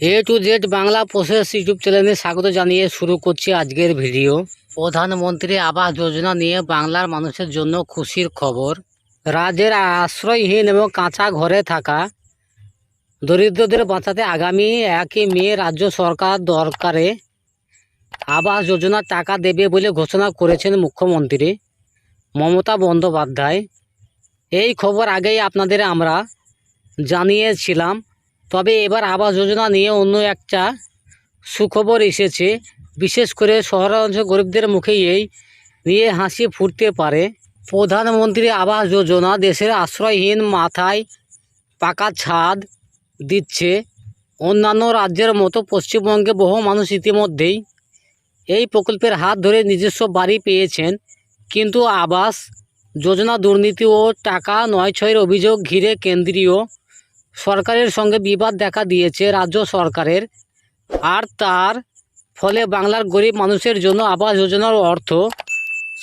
A to Z Bangla process YouTube চ্যানেলে স্বাগত জানিয়ে শুরু করছি আজকের ভিডিও। প্রধানমন্ত্রী আবাস যোজনা নিয়ে বাংলার মানুষের জন্য খুশির খবর। রাজ্যের আশ্রয়হীন এবং কাঁচা ঘরে থাকা দরিদ্রদের বাঁচাতে আগামী একই মে রাজ্য সরকার দরকারে আবাস যোজনার টাকা দেবে বলে ঘোষণা করেছেন মুখ্যমন্ত্রী মমতা বন্দ্যোপাধ্যায়। এই খবর আগেই আপনাদের আমরা জানিয়েছিলাম। তবে এবার আবাস যোজনা নিয়ে অন্য একটা সুখবর এসেছে। বিশেষ করে শহরাঞ্চল গরিবদের মুখে এই নিয়ে হাসি ফুটতে পারে। প্রধানমন্ত্রী আবাস যোজনা দেশের আশ্রয়হীন মাথায় পাকা ছাদ দিচ্ছে। অন্যান্য রাজ্যের মতো পশ্চিমবঙ্গে বহু মানুষ ইতিমধ্যেই এই প্রকল্পের হাত ধরে নিজস্ব বাড়ি পেয়েছেন। কিন্তু আবাস যোজনা দুর্নীতি ও টাকা নয় ছয়ের অভিযোগ ঘিরে কেন্দ্রীয় সরকারের সঙ্গে বিবাদ দেখা দিয়েছে রাজ্য সরকারের। আর তার ফলে বাংলার গরিব মানুষের জন্য আবাস যোজনার অর্থ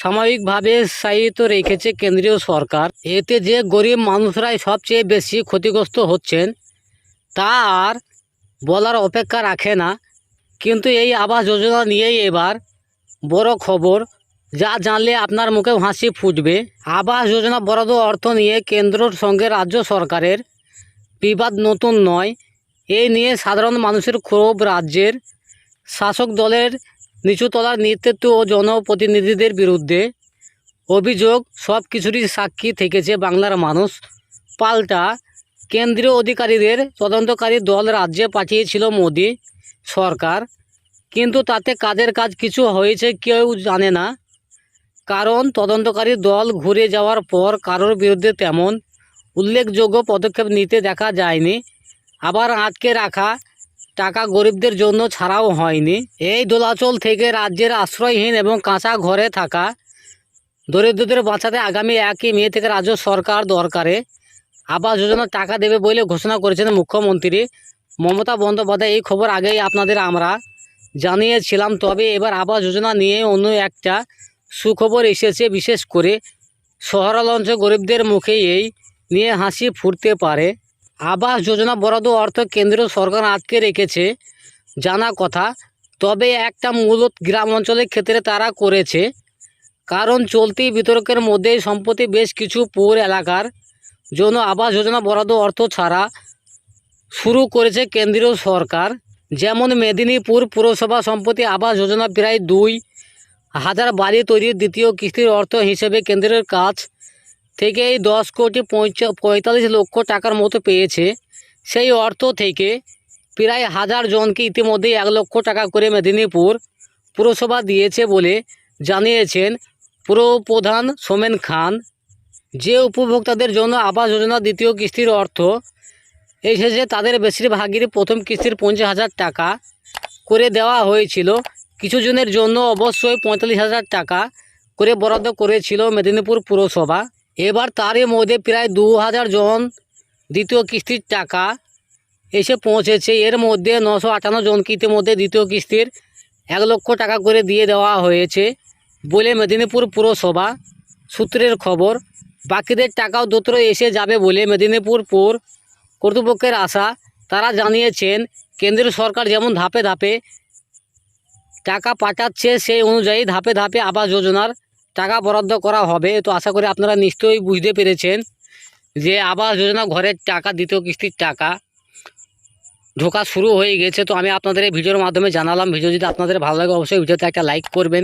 সাময়িকভাবে স্থায়িত্ব রেখেছে কেন্দ্রীয় সরকার। এতে যে গরিব মানুষরাই সবচেয়ে বেশি ক্ষতিগ্রস্ত হচ্ছেন, তা আর বলার অপেক্ষা রাখে না। কিন্তু এই আবাস যোজনা নিয়েই এবার বড় খবর। যা জানলে আপনার মুখে হাসি ফুটবে। আবাস যোজনা বরাদ্দ অর্থ নিয়ে কেন্দ্রর সঙ্গে রাজ্য সরকারের বিবাদ নতুন নয়। এই নিয়ে সাধারণ মানুষের ক্ষোভ রাজ্যের শাসক দলের নিচুতলার নেতৃত্ব ও জনপ্রতিনিধিদের বিরুদ্ধে অভিযোগ, সব কিছুরই সাক্ষী থেকেছে বাংলার মানুষ। পাল্টা কেন্দ্রীয় অধিকারীদের তদন্তকারী দল রাজ্যে পাঠিয়েছিল মোদি সরকার। কিন্তু তাতে কাদের কাজ কিছু হয়েছে কেউ জানে না। কারণ তদন্তকারী দল ঘুরে যাওয়ার পর কারোর বিরুদ্ধে তেমন উল্লেখযোগ্য পদক্ষেপ নিতে দেখা যায়নি। আবার আটকে রাখা টাকা গরিবদের জন্য ছাড়াও হয়নি। এই দোলাচল থেকে রাজ্যের আশ্রয়হীন এবং কাঁচা ঘরে থাকা দরিদ্রদের বাঁচাতে আগামী একই মে থেকে রাজ্য সরকার দরকারে। আবাস যোজনার টাকা দেবে বলে ঘোষণা করেছেন মুখ্যমন্ত্রী মমতা বন্দ্যোপাধ্যায়। এই খবর আগেই আপনাদের আমরা জানিয়েছিলাম, তবে এবার আবাস যোজনা নিয়ে অন্য একটা সুখবর এসেছে। বিশেষ করে শহরাঞ্চল গরিবদের মুখে এই নিয়ে হাসি ফুটতে পারে। আবাস যোজনা বরাদ্দ অর্থ কেন্দ্রীয় সরকার আটকে রেখেছে জানা কথা। তবে একটা মূলত গ্রাম অঞ্চলের ক্ষেত্রে তারা করেছে। কারণ চলতি বিতর্কের মধ্যে সম্প্রতি বেশ কিছু পৌর এলাকার জন্য আবাস যোজনা বরাদ্দ অর্থ ছাড়া শুরু করেছে কেন্দ্রীয় সরকার। যেমন মেদিনীপুর পুরসভা সম্প্রতি আবাস যোজনা প্রায় দুই হাজার বাড়ি তৈরির দ্বিতীয় কিস্তির অর্থ হিসেবে কেন্দ্রের কাছ থেকে এই দশ কোটি পঁয়তাল্লিশ লক্ষ টাকার মতো পেয়েছে। সেই অর্থ থেকে প্রায় হাজার জনকে ইতিমধ্যেই এক লক্ষ টাকা করে মেদিনীপুর পুরসভা দিয়েছে বলে জানিয়েছেন পুর প্রধান সোমেন খান। যে উপভোক্তাদের জন্য আবাস যোজনা দ্বিতীয় কিস্তির অর্থ এসেছে, তাদের বেশিরভাগেরই প্রথম কিস্তির পঞ্চাশ হাজার টাকা করে দেওয়া হয়েছিল। কিছু জনের জন্য অবশ্যই পঁয়তাল্লিশ হাজার টাকা করে বরাদ্দ করেছিল মেদিনীপুর পুরসভা। এবার তারই মধ্যে প্রায় দু হাজার জন দ্বিতীয় কিস্তির টাকা এসে পৌঁছেছে। এর মধ্যে নশো আটান্ন জনকে ইতিমধ্যে দ্বিতীয় কিস্তির এক লক্ষ টাকা করে দিয়ে দেওয়া হয়েছে বলে মেদিনীপুর পুরসভা সূত্রের খবর। বাকিদের টাকাও দ্রুত এসে যাবে বলে মেদিনীপুর পুর কর্তৃপক্ষের আশা। তারা জানিয়েছেন, কেন্দ্রীয় সরকার যেমন ধাপে ধাপে টাকা পাঠাচ্ছে, সেই অনুযায়ী ধাপে ধাপে আবাস যোজনার টাকা বরাদ্দ করা হবে। তো আশা করি আপনারা নিশ্চয়ই বুঝতে পেরেছেন যে আবাস যোজনা ঘরের টাকা, দ্বিতীয় কিস্তির টাকা ঢোকা শুরু হয়ে গেছে। তো আমি আপনাদের এই ভিডিওর মাধ্যমে জানালাম। ভিডিও যদি আপনাদের ভালো লাগে অবশ্যই ভিডিওতে একটা লাইক করবেন।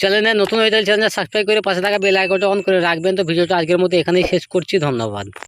চ্যানেলে নতুন হয়ে থাকলে চ্যানেলটা সাবস্ক্রাইব করে পাশে থাকা বেল আইকনটা অন করে রাখবেন। তো ভিডিওটা আজকের মতো এখানেই শেষ করছি। ধন্যবাদ।